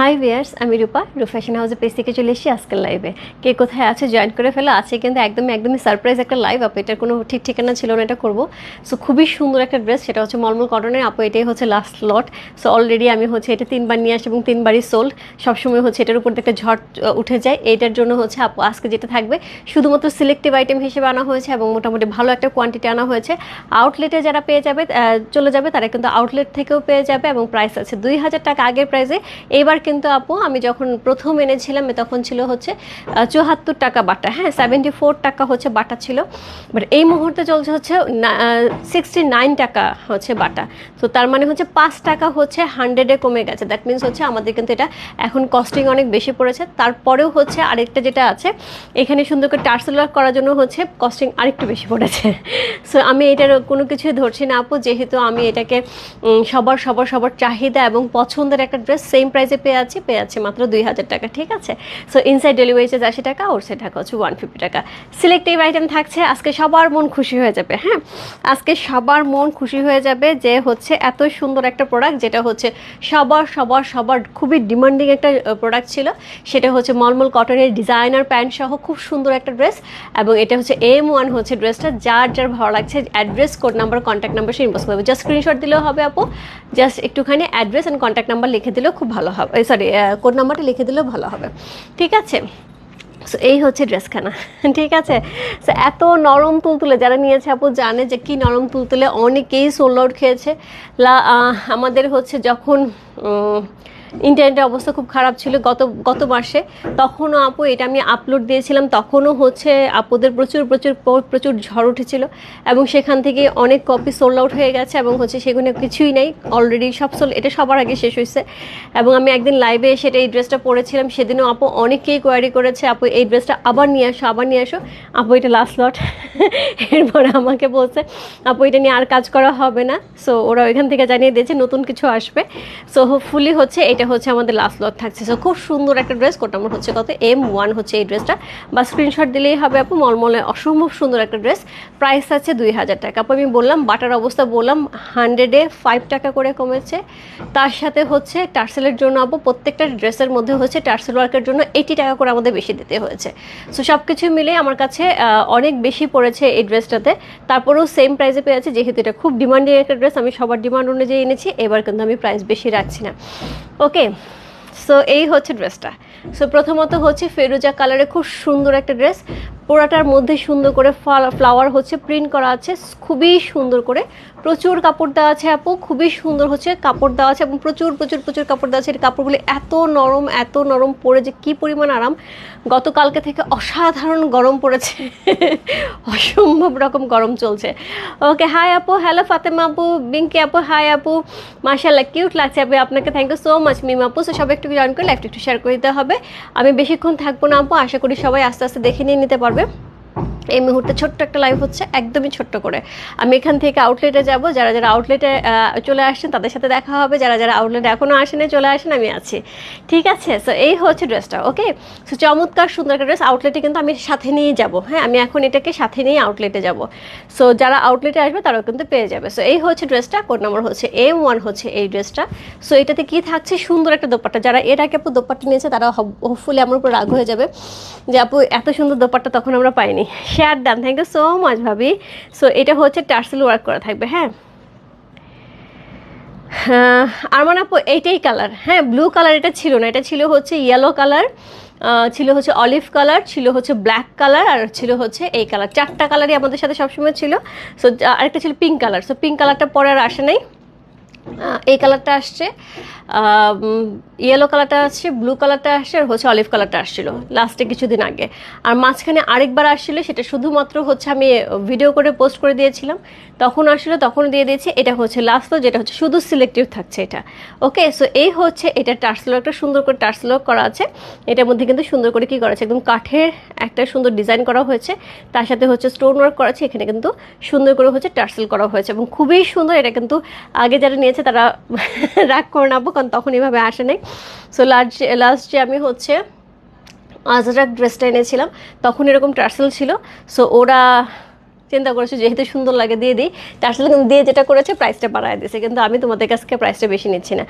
High viewers আমি রূপা রূপ fashion হাউসের পেজ থেকে চলে এসেছি আজকের লাইভে কে কোথায় আছে জয়েন করে ফেলো? আছে কিন্তু একদমই একদমই সারপ্রাইজ একটা লাইভ আপু, এটার কোনো ঠিক ঠিকানা ছিল না, এটা করব। সো খুবই সুন্দর একটা ড্রেস সেটা হচ্ছে মলমল কটনের আপু, এটাই হচ্ছে লাস্ট লট সো অলরেডি আমি হচ্ছে এটা তিনবার নিয়ে আসি এবং তিনবারই সোল্ড সবসময় হচ্ছে এটার উপর একটা ঝড় উঠে যায়। এইটার জন্য হচ্ছে আপু, আজকে যেটা থাকবে, শুধুমাত্র সিলেক্টিভ আইটেম হিসেবে আনা হয়েছে এবং মোটামুটি ভালো একটা কোয়ান্টিটি আনা হয়েছে। আউটলেটে যারা পেয়ে যাবে চলে যাবে, তারা কিন্তু আউটলেট থেকেও পেয়ে যাবে এবং প্রাইস আছে দুই হাজার টাকা আগের প্রাইসে এবার কিন্তু আপু, আমি যখন প্রথম এনেছিলাম তখন ছিল হচ্ছে চুয়াত্তর টাকা বাটা। হ্যাঁ সেভেন্টি ফোর টাকা হচ্ছে বাটা ছিল। বাট এই মুহূর্তে চলছে হচ্ছে সিক্সটি নাইন টাকা হচ্ছে বাটা। তো তার মানে হচ্ছে পাঁচ টাকা হচ্ছে হান্ড্রেডে কমে গেছে। দ্যাট মিনস হচ্ছে আমাদের কিন্তু এটা এখন কস্টিং অনেক বেশি পড়েছে। তারপরেও হচ্ছে আরেকটা যেটা আছে, এখানে সুন্দর করে টার্সেল ওয়ার্ক করার জন্য হচ্ছে কস্টিং আরেকটু বেশি পড়েছে। সো আমি এটার কোনো কিছুই ধরছি না আপু। যেহেতু আমি এটাকে সবার সবার সবার চাহিদা এবং পছন্দের একটা ড্রেস সেম প্রাইসে পেয়ে পেয়ে আছি মাত্র দুই হাজার টাকা, ঠিক আছে? সো ইনসাইড ডেলিভারি চার্জ আশি টাকা ওর সাইড টাকা হচ্ছে ওয়ান ফিফটি টাকা। সিলেক্টিভ আইটেম থাকছে, আজকে সবার মন খুশি হয়ে যাবে হ্যাঁ? আজকে সবার মন খুশি হয়ে যাবে যে হচ্ছে এত সুন্দর একটা প্রোডাক্ট যেটা হচ্ছে সবার সবার সবার খুবই ডিমান্ডিং একটা প্রোডাক্ট ছিল। সেটা হচ্ছে মলমল কটনের ডিজাইনার প্যান্ট সহ খুব সুন্দর একটা ড্রেস এবং এটা হচ্ছে এম ওয়ান হচ্ছে ড্রেসটা যার যার ভালো লাগছে address code number contact number সে ইনবক্স করবে জাস্ট স্ক্রিনশট দিলেও হবে আপু। জাস্ট একটুখানি অ্যাড্রেস অ্যান্ড কন্ট্যাক্ট নাম্বার লিখে দিলেও খুব ভালো হবে। সরি কোড নাম্বারটা লিখে দিলেও ভালো হবে। ঠিক আছে? সো এই হচ্ছে ড্রেসখানা। ঠিক আছে? সো এত নরম তুলতুলে, যারা নিয়েছে আপু জানে যে কি নরম তুলতুলে, অনেকেই সোল আউট খেয়েছে। আমাদের হচ্ছে যখন ইন্টারনেটের অবস্থা খুব খারাপ ছিল গত গত মাসে। তখনও আপু এটা আমি আপলোড দিয়েছিলাম, তখনও হচ্ছে আপুদের প্রচুর প্রচুর প্রচুর ঝড় উঠেছিল এবং সেখান থেকে অনেক কপি সোল্ড আউট হয়ে গেছে এবং হচ্ছে সেখানে কিছুই নেই। অলরেডি সব সোল এটা সবার আগে শেষ হয়েছে এবং আমি একদিন লাইভে এসে এটা এই ড্রেসটা পরেছিলাম। সেদিনও আপু অনেকেই কোয়ারি করেছে, আপু, এই ড্রেসটা আবার নিয়ে আসো, আবার নিয়ে আসো। আপু, এটা লাস্ট লট এরপরে আমাকে বলছে, আপু, এটা নিয়ে আর কাজ করা হবে না। সো ওরা ওইখান থেকে জানিয়ে দিয়েছে, নতুন কিছু আসবে। সো হোপফুলি হচ্ছে এটা হচ্ছে আমাদের লাস্ট লট থাকছে। সো খুব সুন্দর একটা ড্রেস কোট আমার হচ্ছে কত? এম ওয়ান হচ্ছে এই ড্রেসটা বা স্ক্রিনশট দিলেই হবে আপু, মলমলে অসম্ভব সুন্দর একটা ড্রেস প্রাইস আছে দুই হাজার টাকা। আপু, আমি বললাম, বাটার অবস্থা বললাম হান্ড্রেডে ফাইভ টাকা করে কমেছে। তার সাথে হচ্ছে টার্সেলের জন্য আপু, প্রত্যেকটা ড্রেসের মধ্যে হচ্ছে টার্সেল ওয়ার্কের জন্য এইটি টাকা করে আমাদের বেশি দিতে হয়েছে। সো সব কিছু মিলে আমার কাছে অনেক বেশি পড়েছে এই ড্রেসটাতে তারপরেও সেম প্রাইসে পেয়েছে, যেহেতু এটা খুব ডিমান্ডিং একটা ড্রেস আমি সবার ডিমান্ড অনুযায়ী এনেছি। এবার কিন্তু আমি প্রাইস বেশি রাখছি না। ওকে সো এই হচ্ছে ড্রেসটা সো প্রথমত হচ্ছে ফেরুজা কালারে খুব সুন্দর একটা ড্রেস পোড়াটার মধ্যে সুন্দর করে ফ্লাওয়ার হচ্ছে প্রিন্ট করা আছে। খুবই সুন্দর করে। প্রচুর কাপড় দেওয়া আছে আপু। খুবই সুন্দর হচ্ছে কাপড় দেওয়া আছে এবং প্রচুর প্রচুর প্রচুর কাপড় দেওয়া আছে। কাপড়গুলি এত নরম এত নরম পরে যে কি পরিমাণ আরাম। গতকালকে থেকে অসাধারণ গরম পড়েছে। অসম্ভব রকম গরম চলছে। ওকে হাই আপু। হ্যালো ফাতেমা আপু। বিঙ্কি আপু হাই আপু। মাশাল্লাহ কিউট লাগছে আপু। আপনাকে thank you so much Mim আপু। সো সবাই একটু জয়েন করে লাইফটা একটু শেয়ার করে দিতে হবে। আমি বেশিক্ষণ থাকব না আপু। আশা করি সবাই আস্তে আস্তে দেখে নিয়ে নিতে পারবে। kaldı. এই মুহূর্তে ছোট্ট একটা লাইভ হচ্ছে, একদমই ছোট্ট করে। আমি এখান থেকে আউটলেটে যাব, যারা যারা আউটলেটে চলে আসছেন তাদের সাথে দেখা হবে, যারা যারা আউটলেটে এখনও আসেনি, চলে আসেন, আমি আছি। ঠিক আছে? সো এই হচ্ছে ড্রেসটা ওকে সো চমৎকার, সুন্দর একটা ড্রেস আউটলেটে কিন্তু আমি সাথে নিয়ে যাব হ্যাঁ? আমি এখন এটাকে সাথে নিয়ে আউটলেটে যাব। সো যারা আউটলেটে আসবে, তারাও কিন্তু পেয়ে যাবে। সো এই হচ্ছে ড্রেসটা কোড নম্বর হচ্ছে এম ওয়ান হচ্ছে এই ড্রেসটা সো এটাতে কি থাকছে? সুন্দর একটা দোপাট্টা। যারা এর আগে আপু দোপাট্টা নিয়েছে, তারা হোপফুলি আমার উপর রাগ হয়ে যাবে যে, আপু, এত সুন্দর দোপাট্টা তখন আমরা পাইনি। Share done thank you so much ভাবি। সো এটা হচ্ছে টার্সেল ওয়ার্ক করা থাকবে হ্যাঁ? হ্যাঁ, আর মানে আপু এইটাই কালার হ্যাঁ ব্লু কালার এটা ছিল না এটা ছিল হচ্ছে ইয়েলো কালার ছিল হচ্ছে অলিভ কালার ছিল হচ্ছে ব্ল্যাক কালার আর ছিল হচ্ছে এই কালার চারটা কালারই আমাদের সাথে সবসময় ছিল। সো আরেকটা ছিল পিঙ্ক কালার সো পিঙ্ক কালারটা পরে আর আসে নাই এই কালারটা আসছে। ইয়েলো কালারটা আসছে ব্লু কালারটা আসছে, আর হচ্ছে অলিভ কালারটা আসছিল লাস্টে কিছুদিন আগে। আর মাঝখানে আরেকবার আসছিল, সেটা শুধুমাত্র হচ্ছে আমি ভিডিও করে পোস্ট করে দিয়েছিলাম। তখন আসলে তখন দিয়ে দিয়েছি, এটা হচ্ছে লাস্ট যেটা হচ্ছে শুধু সিলেক্টিভ থাকছে এটা। ওকে সো এই হচ্ছে, এটা টার্সেল একটা সুন্দর করে টার্সেল করা আছে। এটার মধ্যে কিন্তু সুন্দর করে কি করা আছে, একদম কাঠের একটা সুন্দর ডিজাইন করা হয়েছে। তার সাথে হচ্ছে স্টোন ওয়ার্ক করা আছে, এখানে কিন্তু সুন্দর করে হচ্ছে টার্সেল করা হয়েছে। এবং খুবই সুন্দর, এটা কিন্তু আগে যারা নিয়েছে তারা রাগ করে নেব কারণ তখন এভাবে আসে নাই। সো লাস্ট লাস্ট যে আমি হচ্ছে আজরাক ড্রেসটা এনেছিলাম, তখন এরকম টার্সেল ছিল। সো ওরা চিন্তা করেছে যেহেতু সুন্দর লাগে, দিয়ে দিই। টার্সেল কিন্তু দিয়ে যেটা করেছে প্রাইসটা বাড়ায় দিয়েছে কিন্তু আমি তোমাদের কাছ থেকে প্রাইসটা বেশি নিচ্ছি না।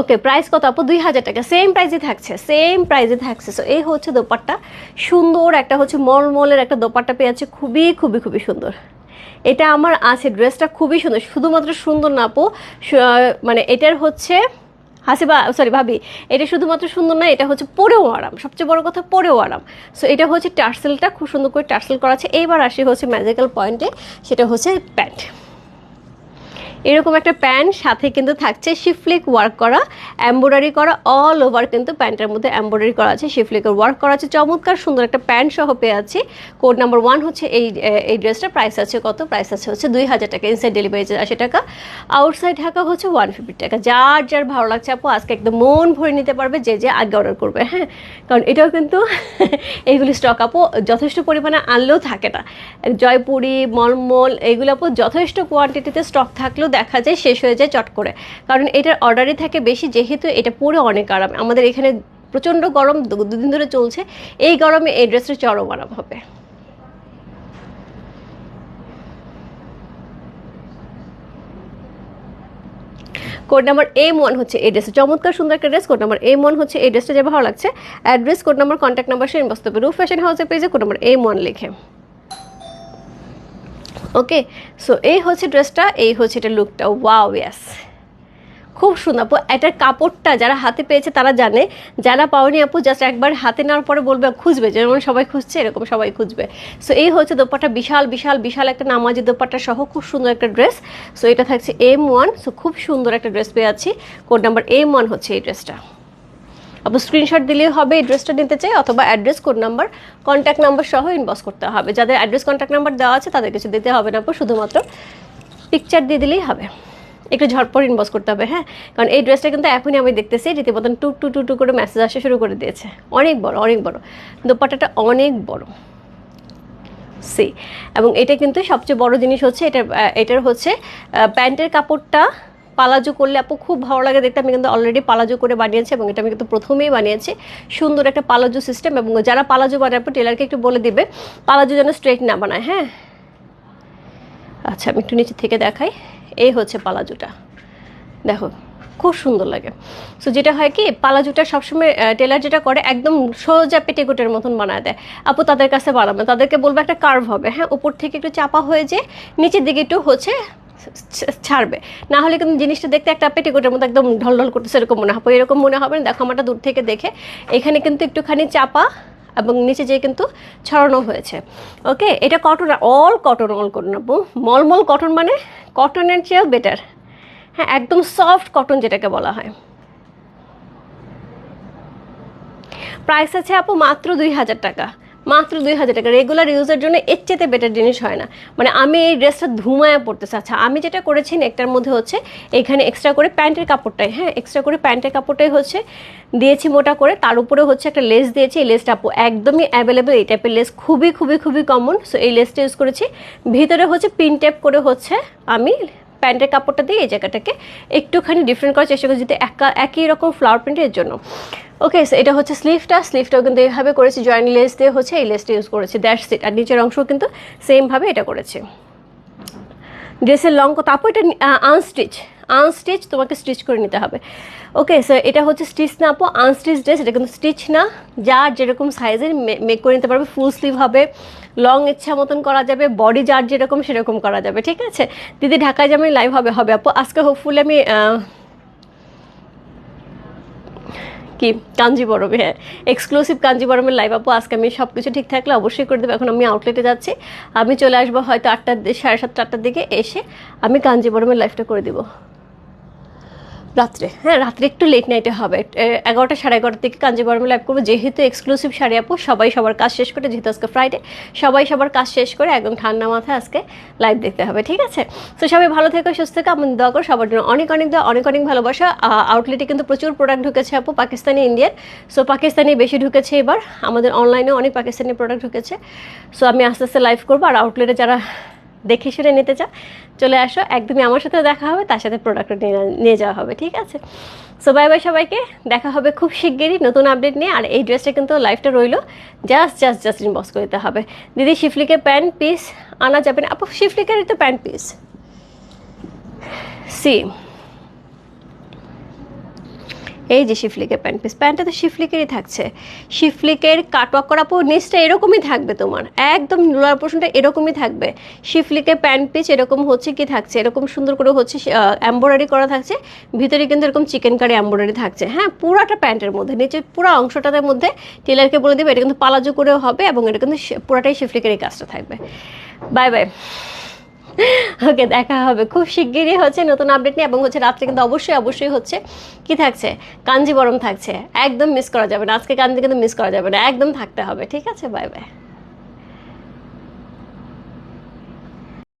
ওকে প্রাইস কত আপু? দুই হাজার টাকা। সেম প্রাইসে থাকছে সেম প্রাইসে থাকছে। সো এই হচ্ছে দোপাট্টা। সুন্দর একটা হচ্ছে মলমলের একটা দোপাট্টা পেয়েছে খুবই খুবই খুবই সুন্দর। এটা আমার আছে ড্রেসটা খুবই সুন্দর। শুধুমাত্র সুন্দর না আপু মানে এটার হচ্ছে হাসিবা সরি ভাবি, এটা শুধুমাত্র সুন্দর না, এটা হচ্ছে পরেও আরাম। সবচেয়ে বড় কথা পরেও আরাম। সো এটা হচ্ছে টার্সেলটা, খুব সুন্দর করে টার্সেল করা আছে। এইবার আসি হচ্ছে ম্যাজিক্যাল পয়েন্টে সেটা হচ্ছে প্যান্ট। এরকম একটা প্যান্ট সাথে কিন্তু থাকছে শিফলিক ওয়ার্ক করা এম্ব্রয়ডারি করা অল ওভার কিন্তু প্যান্টের মধ্যে এম্ব্রয়ডারি করা আছে, শিফলিকের ওয়ার্ক করা আছে। চমৎকার সুন্দর একটা প্যান্ট সহ পেয়ে আছি। কোড নাম্বার ওয়ান হচ্ছে এই এই ড্রেসটার প্রাইস আছে কত? প্রাইস আছে হচ্ছে দুই হাজার টাকা ইনসাইড ডেলিভারি আশি টাকা। আউটসাইড ঢাকা হচ্ছে ওয়ান ফিফটি টাকা। যার যার ভালো লাগছে আপু, আজকে একদম মন ভরে নিতে পারবে যে যে আগে অর্ডার করবে হ্যাঁ? কারণ এটাও কিন্তু এইগুলি স্টক আপু, যথেষ্ট পরিমাণে আনলেও থাকে না। জয়পুরি, মলমল, এগুলো আপু যথেষ্ট কোয়ান্টিটিতে স্টক থাকলেও দেখা যায়, শেষ হয়ে যায় চট করে। কারণ এটার অর্ডারই থাকে বেশি, যেহেতু এটা পরে অনেক আরাম। আমাদের এখানে প্রচণ্ড গরম দুদিন ধরে চলছে। এই গরমে এই ড্রেসটা চরম আরাম হবে। কোড নাম্বার এম ওয়ান হচ্ছে এই চমৎকার সুন্দর একটা dress. Code number M one হচ্ছে এই ড্রেসটা যে ভালো লাগছে। Address, code number, contact number সে ইনবক্স করতে রুফ ফ্যাশন হাউসের পেজে কোড নাম্বার এম ওয়ান লিখে। ওকে সো এই হচ্ছে ড্রেসটা, এই হচ্ছে এটা লুকটা ওয়াও ইয়াস খুব সুন্দর। আপু এটার কাপড়টা যারা হাতে পেয়েছে তারা জানে। যারা পাওনি আপু জাস্ট একবার হাতে নেওয়ার পরে বলবে, খুঁজবে। যেমন সবাই খুঁজছে, এরকম সবাই খুঁজবে। সো এই হচ্ছে দোপাটা বিশাল বিশাল বিশাল একটা নামাজি দোপাট্টা সহ খুব সুন্দর একটা ড্রেস। সো এটা থাকছে এম ওয়ান সো খুব সুন্দর একটা ড্রেস পেয়ে আছি। কোড নাম্বার এম ওয়ান হচ্ছে এই ড্রেসটা। আপু স্ক্রিনশট দিলেই হবে এই ড্রেসটা নিতে চাই অথবা address code number contact number সহ ইনবক্স করতে হবে। যাদের অ্যাড্রেস কন্ট্যাক্ট নাম্বার দেওয়া আছে তাদের কিছু দিতে হবে না শুধুমাত্র পিকচার দিয়ে দিলেই হবে। একটু ঝটপট ইনবক্স করতে হবে হ্যাঁ? কারণ এই ড্রেসটা কিন্তু এখনই আমি দেখতেছি, রীতিমতন টু টু টু টু করে মেসেজ আসা শুরু করে দিয়েছে। অনেক বড় অনেক বড়। দোপাটাটা অনেক বড়। সি এবং এটা কিন্তু সবচেয়ে বড় জিনিস হচ্ছে এটা এটার হচ্ছে প্যান্টের কাপড়টা পালাজো করলে আপু খুব ভালো লাগে। দেখতে আমি কিন্তু অলরেডি পালাজো করে বানিয়েছি এবং এটা আমি কিন্তু প্রথমেই বানিয়েছি। সুন্দর একটা পালাজো সিস্টেম এবং যারা পালাজো বানায়, আপু টেলারকে একটু বলে দিবে। পালাজো যেন স্ট্রেট না বানায় হ্যাঁ? আচ্ছা আমি একটু নিচে থেকে দেখাই। এই হচ্ছে পালাজোটা। দেখো, খুব সুন্দর লাগে। সো যেটা হয় কি, পালাজুটা সবসময় টেলার যেটা করে, একদম সোজা পেটিকোটের মতন বানায় দেয়। আপু তাদের কাছে বানাবে। তাদেরকে বলব একটা কার্ভ হবে হ্যাঁ? উপর থেকে একটু চাপা হয়ে যে নিচের দিকে একটু হচ্ছে ছাড়বে। না হলে কিন্তু জিনিসটা দেখতে একটা পেটিকোটের মতো একদম ঢলঢল করতেছে, এরকম মনে হবে এরকম মনে হবে না? দেখো আমারটা দূর থেকে দেখে। এখানে কিন্তু একটুখানি চাপা এবং নিচে যেয়ে কিন্তু ছড়ানো হয়েছে। ওকে? এটা cotton all cotton all cotton আপু। মলমল কটন মানে কটনের চেয়েও বেটার হ্যাঁ একদম সফট কটন যেটাকে বলা হয়। প্রাইস আছে আপু মাত্র দুই হাজার টাকা। মাত্র দুই হাজার টাকা। রেগুলার ইউজের জন্য এর চেতে বেটার জিনিস হয় না। মানে আমি এই ড্রেসটা ধুমায়া পড়তেছে আচ্ছা আমি যেটা করেছি একটার মধ্যে হচ্ছে এখানে এক্সট্রা করে প্যান্টের কাপড়টাই হ্যাঁ? এক্সট্রা করে প্যান্টের কাপড়টাই হচ্ছে দিয়েছি মোটা করে। তার উপরে হচ্ছে একটা লেস দিয়েছি। এই লেসটা একদমই অ্যাভেলেবেল এই টাইপের লেস খুবই খুবই খুবই কমন সো এই লেসটা ইউজ করেছি। ভিতরে হচ্ছে পিন ট্যাপ করে হচ্ছে আমি প্যান্টের কাপড়টা দিয়ে এই জায়গাটাকে একটুখানি ডিফারেন্ট করার চেষ্টা করছি যদি একা- একই রকম ফ্লাওয়ার প্রিন্টের জন্য। ওকে এটা হচ্ছে স্লিভটা স্লিভটাও কিন্তু এইভাবে করেছি জয়েন্ট লেস দিয়ে হচ্ছে এই লেসটা ইউজ করেছি দ্যাটস ইট আর নিচের অংশ কিন্তু সেমভাবে এটা করেছে। ড্রেসের লং তারপর এটা আনস্টিচ আনস্টিচ তোমাকে স্টিচ করে নিতে হবে। ওকে স্যার এটা হচ্ছে স্টিচ না, আপু আনস্টিচ ড্রেস এটা কিন্তু স্টিচ না। যার যেরকম সাইজের মেক করে নিতে পারবে ফুল স্লিভ হবে। লং ইচ্ছা মতন করা যাবে বডি যার যেরকম সেরকম করা যাবে, ঠিক আছে? দিদি, ঢাকায় যেমন লাইভ হবে হবে, আপু। আজকে হোপফুলি আমি কি? কাঞ্জিবরমে হ্যাঁ। এক্সক্লুসিভ কাঞ্জিবরমের লাইভ আপু। আজকে আমি সব কিছু ঠিক থাকলে অবশ্যই করে দেবো। এখন আমি আউটলেটে যাচ্ছি। আমি চলে আসব হয়তো আটটার সাড়ে সাতটা, আটটার দিকে এসে আমি কাঞ্জিবরমের লাইভটা করে দিব। রাত্রে। হ্যাঁ রাত্রে একটু লেট নাইটে হবে। এগারোটা, সাড়ে এগারোটার দিকে কাঞ্জিবরমে লাইভ করব। যেহেতু এক্সক্লুসিভ শাড়ি আপু, সবাই সবার কাজ শেষ করে, যেহেতু আজকে ফ্রাইডে সবাই সবার কাজ শেষ করে একদম ঠান্ডা মাথায় আজকে লাইভ দেখতে হবে, ঠিক আছে? তো সবাই ভালো থেকো, সুস্থ থেকো, আমাদের দোয়া করো, সবার জন্য অনেক অনেক দোয়া, অনেক অনেক ভালোবাসা। আউটলেটে কিন্তু প্রচুর প্রোডাক্ট ঢুকেছে আপু, পাকিস্তানি ইন্ডিয়ান সো পাকিস্তানি বেশি ঢুকেছে এবার। আমাদের অনলাইনে অনেক পাকিস্তানি প্রোডাক্ট ঢুকেছে। সো আমি আস্তে আস্তে লাইভ করব। আর আউটলেটে যারা দেখে শুনে নিতে চাও, চলে আসো, একদমই আমার সাথে দেখা হবে, তার সাথে প্রোডাক্টটা নিয়ে যাওয়া হবে, ঠিক আছে? সো বাই বাই সবাইকে, দেখা হবে খুব শিগগিরই নতুন আপডেট নিয়ে, আর এই ড্রেসটা কিন্তু লাইফটা রইল জাস্ট জাস্ট জাস্ট ইনবক্স করে দিতে হবে। দিদি শিফলিকে প্যান্ট পিস আনা যাবে না আপু শিফলিকেরই তো প্যান্ট পিস সি এই যে শিফলিকের প্যান্ট পিস প্যান্টটা তো শিফলিকেরই থাকছে। শিফলিকের কাটওয়াক করা পুরো নিচটা এরকমই থাকবে তোমার, একদম লোয়ার পোর্শনটা এরকমই থাকবে। শিফলিকের প্যান্ট পিস এরকম হচ্ছে কি থাকছে, এরকম সুন্দর করে হচ্ছে এম্ব্রয়ডারি করা থাকছে, ভিতরে কিন্তু এরকম চিকেন কারি এম্ব্রয়ডারি থাকছে। হ্যাঁ পুরাটা প্যান্টের মধ্যে নিচে পুরো অংশটার মধ্যে টেলারকে বলে দেবে, এটা কিন্তু পালাজো করেও হবে এবং এটা কিন্তু পুরাটাই শিফলিকের এই কাজটা থাকবে। বাই বাই ওকে, দেখা হবে। খুব শিগগিরই হচ্ছে নতুন আপডেট নিয়ে এবং হচ্ছে রাত্রে কিন্তু অবশ্যই অবশ্যই হচ্ছে কি থাকছে? কাঞ্জিবরম থাকছে। একদম মিস করা যাবে না। আজকে কাঞ্জি কিন্তু মিস করা যাবে না। একদম থাকতে হবে। ঠিক আছে? Bye bye